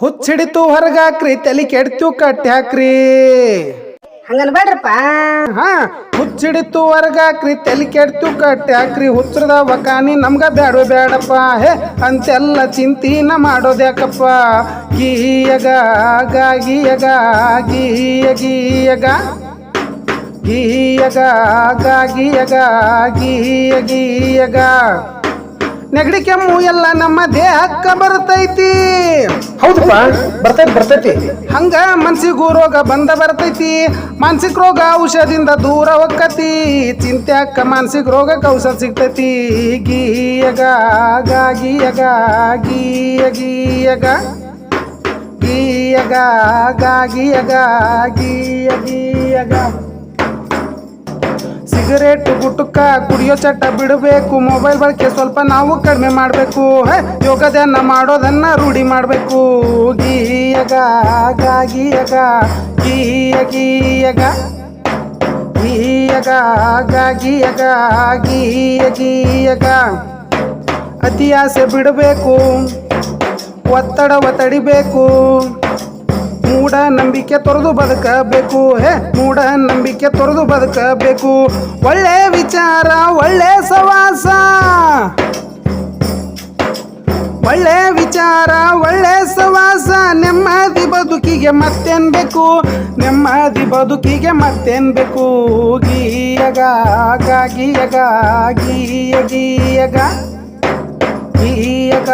ಹುಚ್ಚಿಡಿತು ಹೊರಗಾಕ್ರಿ ತಲಿ ಕೆಡ್ತು ಕಟ್ಟ್ಯಾಕ್ರಿ. ಹಂಗನ್ಬೇಡ್ರಪ್ಪ ಹಾ ಹುಚ್ಚಿಡಿತು ಹೊರಗಾಕ್ರಿ ತಲಿ ಕೆಡ್ತು ಕಟ್ಟ್ಯಾಕ್ರಿ. ಹುಚ್ಚರದ ವಕಾನಿ ನಮ್ಗ ಬ್ಯಾಡೋ ಬ್ಯಾಡಪ್ಪ. ಹೇ ಅಂತೆಲ್ಲ ಚಿಂತಿನ ಮಾಡೋದ್ಯಾಕಪ್ಪ. ಗೀಯಗ ಗೀಯಗ ಗೀಯ ಗೀಯಗ. ಗೀಯಗ ಗೀಯಗ ಗೀಯ ಗೀಯಗ. ನೆಗಡಿ ಕೆಮ್ಮು ಎಲ್ಲ ನಮ್ಮ ದೇಹಕ್ಕ ಬರ್ತೈತಿ. ಹೌದಪ್ಪ ಬರ್ತೈತಿ ಬರ್ತೈತಿ. ಹಂಗ ಮನ್ಸಿಗೂ ರೋಗ ಬಂದ ಬರ್ತೈತಿ. ಮಾನಸಿಕ ರೋಗ ಔಷಧಿಯಿಂದ ದೂರ ಹೊಕ್ಕತಿ ಚಿಂತ್ಯಾಕ ಮಾನಸಿಕ ರೋಗಕ್ಕೆ ಔಷಧ ಸಿಗ್ತೈತಿ. ಗೀಯಗ ಗೀಯಗ ಗೀಯಗ ಗಾಗಿಯಗ ಗೀಯ ಗೀಯಗ. ಸಿಗರೇಟ್, ಗುಟುಕ, ಕುಡಿಯೋ ಚಟ ಬಿಡಬೇಕು. ಮೊಬೈಲ್ ಬಳಕೆ ಸ್ವಲ್ಪ ನಾವು ಕಡಿಮೆ ಮಾಡಬೇಕು. ಯೋಗದಾನ ಮಾಡೋದನ್ನ ರೂಢಿ ಮಾಡಬೇಕು. ಗೀಯಗ ಗೀಯಗ, ಗೀಯ, ಗೀಯಗ. ಗೀಯಗ ಗೀಯಗ, ಗೀಯ, ಗೀಯಗ. ಅತಿ ಆಸೆ ಬಿಡಬೇಕು. ಒತ್ತಡವ ತಡಿಬೇಕು. ಮೂಢ ನಂಬಿಕೆ ತೊರೆದು ಬದುಕಬೇಕು. ಹೇ ಮೂಡ ನಂಬಿಕೆ ತೊರೆದು ಬದುಕಬೇಕು. ಒಳ್ಳೆ ವಿಚಾರ, ಒಳ್ಳೆ ಸವಾಸ. ಒಳ್ಳೆ ವಿಚಾರ, ಒಳ್ಳೆ ಸವಾಸ. ನೆಮ್ಮದಿ ಬದುಕಿಗೆ ಮತ್ತೇನ್ ಬೇಕು ನೆಮ್ಮದಿ ಬದುಕಿಗೆ ಮತ್ತೇನ್ ಬೇಕು ಗೀಯಗ ಗಾಗಿಯಗ ಗೀಯ, ಗೀಯಗ. ಗೀಯಗ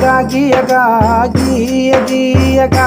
ಗಾಗಿಯಗ ಗೀಯ, ಗೀಯಗ.